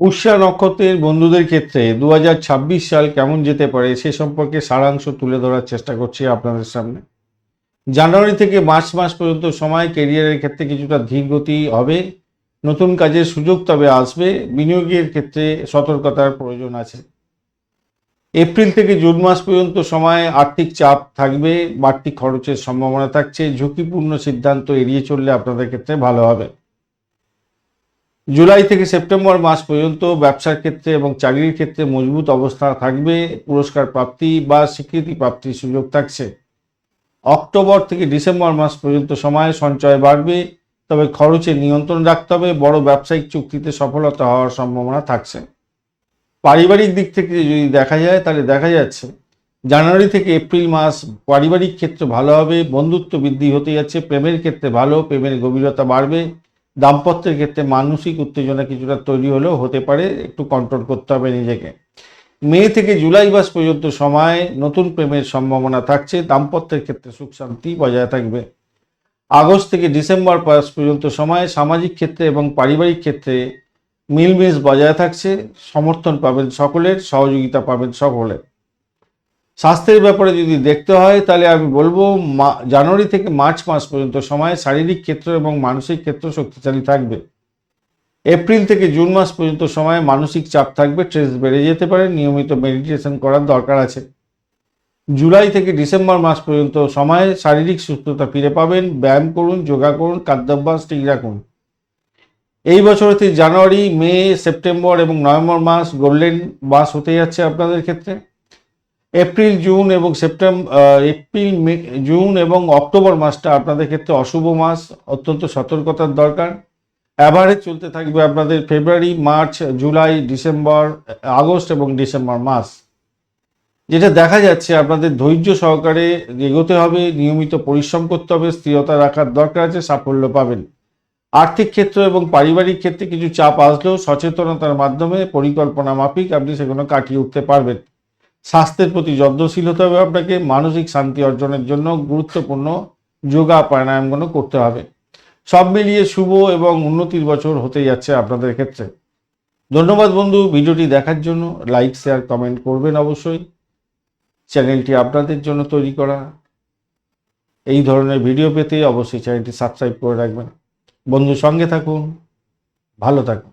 পুষ্যা নক্ষত্রের বন্ধুদের ক্ষেত্রে দু হাজার ছাব্বিশ সাল কেমন যেতে পারে সে সম্পর্কে সারাংশ তুলে ধরার চেষ্টা করছি আপনাদের সামনে। জানুয়ারি থেকে মার্চ মাস পর্যন্ত সময় কেরিয়ারের ক্ষেত্রে কিছুটা ধীরগতি হবে। নতুন কাজের সুযোগ তবে আসবে। বিনিয়োগের ক্ষেত্রে সতর্কতার প্রয়োজন আছে। এপ্রিল থেকে জুন মাস পর্যন্ত সময়, আর্থিক চাপ থাকবে, বাড়তি খরচের সম্ভাবনা থাকছে। ঝুঁকিপূর্ণ সিদ্ধান্ত এড়িয়ে চললে আপনাদের ক্ষেত্রে ভালো হবে। জুলাই থেকে সেপ্টেম্বর মাস পর্যন্ত ব্যবসার ক্ষেত্রে এবং চাকরির ক্ষেত্রে মজবুত অবস্থা থাকবে, পুরস্কার প্রাপ্তি বা স্বীকৃতি প্রাপ্তির সুযোগ থাকছে। অক্টোবর থেকে ডিসেম্বর মাস পর্যন্ত সময় সঞ্চয় বাড়বে, তবে খরচে নিয়ন্ত্রণ রাখতে হবে, বড় ব্যবসায়িক চুক্তিতে সফলতা হওয়ার সম্ভাবনা থাকছে। পারিবারিক দিক থেকে যদি দেখা যায়, তাহলে দেখা যাচ্ছে, জানুয়ারি থেকে এপ্রিল মাস পারিবারিক ক্ষেত্রে ভালো হবে, বন্ধুত্ব বৃদ্ধি হতে যাচ্ছে, প্রেমের ক্ষেত্রে ভালো, প্রেমের গভীরতা বাড়বে দাম্পত্যের ক্ষেত্রে মানসিক উত্তেজনা কিছুটা তৈরি হলেও হতে পারে, একটু কন্ট্রোল করতে হবে নিজেকে। মে থেকে জুলাই মাস পর্যন্ত সময়, নতুন প্রেমের সম্ভাবনা থাকছে, দাম্পত্যের ক্ষেত্রে সুখ শান্তি বজায় থাকবে। আগস্ট থেকে ডিসেম্বর মাস পর্যন্ত সময়, সামাজিক ক্ষেত্রে এবং পারিবারিক ক্ষেত্রে মিলমিশ বজায় থাকছে, সমর্থন পাবেন সকলের, সহযোগিতা পাবেন সকলের। স্বাস্থ্যের ব্যাপারে যদি দেখতে হয়, তাহলে আমি বলব জানুয়ারি থেকে মার্চ মাস পর্যন্ত সময় শারীরিক ক্ষেত্র এবং মানসিক ক্ষেত্র শক্তিশালী থাকবে। এপ্রিল থেকে জুন মাস পর্যন্ত সময় মানসিক চাপ থাকবে, স্ট্রেস বেড়ে যেতে পারে, নিয়মিত মেডিটেশন করার দরকার আছে। জুলাই থেকে ডিসেম্বর মাস পর্যন্ত সময় শারীরিক সুস্থতা ফিরে পাবেন, ব্যায়াম করুন, যোগা করুন, খাদ্যাভ্যাস ঠিক রাখুন। এই বছরতে জানুয়ারি, মে, সেপ্টেম্বর এবং নভেম্বর মাস গোল্ডেন মাস হতে যাচ্ছে আপনাদের ক্ষেত্রে। এপ্রিল, জুন এবং সেপ্টেম্বর এপ্রিল জুন এবং অক্টোবর মাসটা আপনাদের ক্ষেত্রে অশুভ মাস, অত্যন্ত সতর্কতার দরকার। অ্যাভারেজ চলতে থাকবে আপনাদের February March July December August এবং ডিসেম্বর মাস। যেটা দেখা যাচ্ছে, আপনাদের ধৈর্য সহকারে এগোতে হবে, নিয়মিত পরিশ্রম করতে হবে, স্থিরতা রাখার দরকার আছে, সাফল্য পাবেন। আর্থিক ক্ষেত্র এবং পারিবারিক ক্ষেত্রে কিছু চাপ আসলেও সচেতনতার মাধ্যমে পরিকল্পনা মাফিক আপনি সেগুলো কাটিয়ে উঠতে পারবেন। স্বাস্থ্যের প্রতি যত্নশীল হতে হবে আপনাকে, মানসিক শান্তি অর্জনের জন্য গুরুত্বপূর্ণ যোগা প্রাণায়ামগুলো করতে হবে। সব মিলিয়ে শুভ এবং উন্নতির বছর হতে যাচ্ছে আপনাদের ক্ষেত্রে। ধন্যবাদ বন্ধু, ভিডিওটি দেখার জন্য। লাইক, শেয়ার, কমেন্ট করবেন অবশ্যই। চ্যানেলটি আপনাদের জন্য তৈরি করা। এই ধরনের ভিডিও পেতে অবশ্যই চ্যানেলটি সাবস্ক্রাইব করে রাখবেন। বন্ধু সঙ্গে থাকুন, ভালো থাকুন।